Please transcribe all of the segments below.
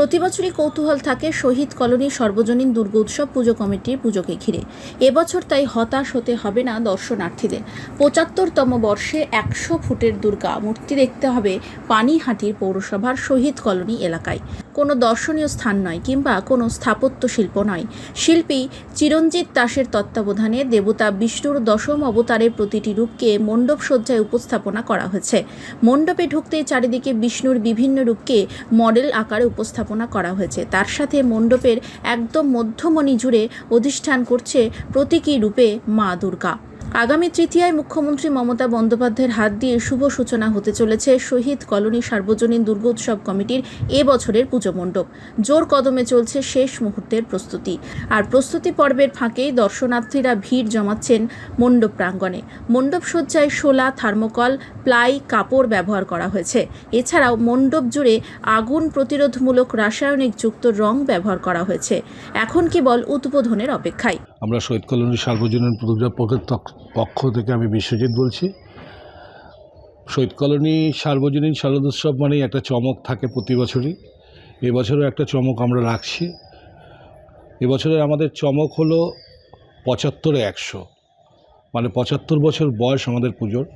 প্রতি বছরই কৌতূহল থাকে শহীদ কলোনি সর্বজনীন দুর্গোৎসব পুজো কমিটির পুজোকে ঘিরে। এবছর তাই হতাশ হতে হবে না দর্শনার্থীদের। পঁচাত্তরতম বর্ষে একশো ফুটের দুর্গা, মূর্তি দেখতে হবে পানিহাটির পৌরসভার শহীদ কলোনি এলাকায়। কোনো দর্শনীয় স্থান নয় কিংবা কোনো স্থাপত্য শিল্প নয়। শিল্পী চিরঞ্জিত দাসের তত্ত্বাবধানে দেবতা বিষ্ণুর দশম অবতারের প্রতিটি রূপকে মণ্ডপ সজ্জায় উপস্থাপনা করা হয়েছে। মণ্ডপে ঢুকতেই চারিদিকে বিষ্ণুর বিভিন্ন রূপকে মডেল আকারে উপস্থাপনা করা হয়েছে। তার সাথে মণ্ডপের একদম মধ্যমণি জুড়ে অধিষ্ঠান করছে প্রতীকী রূপে মা দুর্গা। আগামী তৃতীয়ায় মুখ্যমন্ত্রী মমতা বন্দ্যোপাধ্যায়ের হাত দিয়ে শুভ সূচনা হতে চলেছে শহীদ কলোনি সার্বজনীন দুর্গোৎসব কমিটির এ বছরের পুজো মণ্ডপ। জোর কদমে চলছে শেষ মুহূর্তের প্রস্তুতি। আর প্রস্তুতি পর্বের ফাঁকেই দর্শনার্থীরা ভিড় জমাচ্ছেন মণ্ডপ প্রাঙ্গণে। মণ্ডপ সজ্জায় শোলা, থার্মোকল, প্লাই, কাপড় ব্যবহার করা হয়েছে। এছাড়াও মণ্ডপ জুড়ে আগুন প্রতিরোধমূলক রাসায়নিক যুক্ত রং ব্যবহার করা হয়েছে। এখন কেবল উদ্বোধনের অপেক্ষায়। আমরা শহীদ কলোনি সার্বজনীন পক্ষ থেকে আমি বিশ্বজিৎ বলছি। শহীদ কলোনি সার্বজনীন শারদোৎসব মানেই একটা চমক থাকে প্রতি বছরই। এবছরও একটা চমক আমরা রাখছি। এবছরের আমাদের চমক হলো পঁচাত্তরে একশো। মানে পঁচাত্তর বছর বয়স আমাদের পুজোর।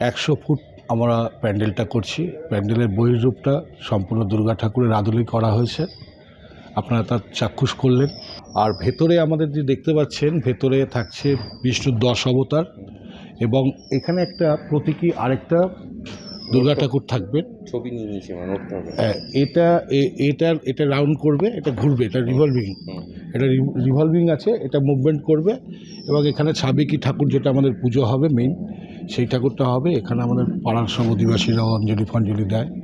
একশো ফুট আমরা প্যান্ডেলটা করছি। প্যান্ডেলের বহির্রূপটা সম্পূর্ণ দুর্গা ঠাকুরের আদলেই করা হয়েছে। আপনারা তার চাক্ষুষ করলেন। আর ভেতরে আমাদের যে দেখতে পাচ্ছেন ভেতরে থাকছে বিষ্ণুর দশ অবতার এবং এখানে একটা প্রতীকী আরেকটা দুর্গা ঠাকুর থাকবে। ছবি নিয়ে নিয়েছি হ্যাঁ, এটা এ- এটার এটা রাউন্ড করবে এটা ঘুরবে এটা রিভলভিং। এটা রিভলভিং আছে এটা মুভমেন্ট করবে এবং এখানে সাবেকি ঠাকুর যেটা আমাদের পুজো হবে মেইন সেই ঠাকুরটা হবে। এখানে আমাদের পাড়ার সব অধিবাসীরাও অঞ্জলি ফঞ্জলি দেয়।